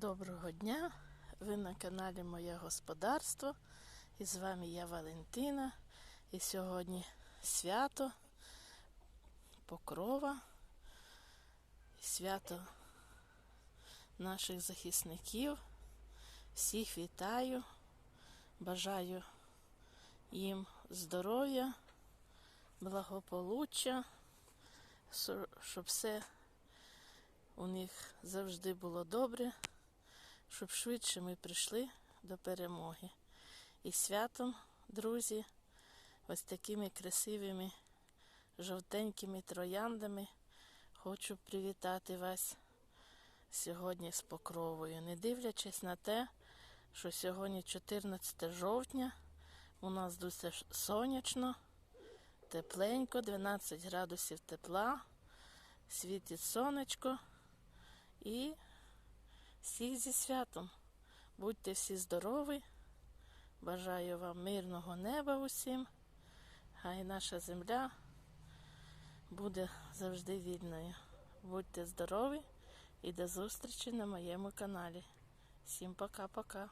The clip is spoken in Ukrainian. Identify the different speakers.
Speaker 1: Доброго дня! Ви на каналі Моє Господарство. І з вами я Валентина. І сьогодні свято Покрова. Свято наших захисників. Всіх вітаю. Бажаю їм здоров'я, благополуччя, щоб все у них завжди було добре, щоб швидше ми прийшли до перемоги. І святом, друзі, ось такими красивими жовтенькими трояндами хочу привітати вас сьогодні з покровою. Не дивлячись на те, що сьогодні 14 жовтня, у нас дуже сонячно, тепленько, 12 градусів тепла, світить сонечко. І всіх зі святом. Будьте всі здорові. Бажаю вам мирного неба усім. Хай наша земля буде завжди вільною. Будьте здорові і до зустрічі на моєму каналі. Всім пока-пока.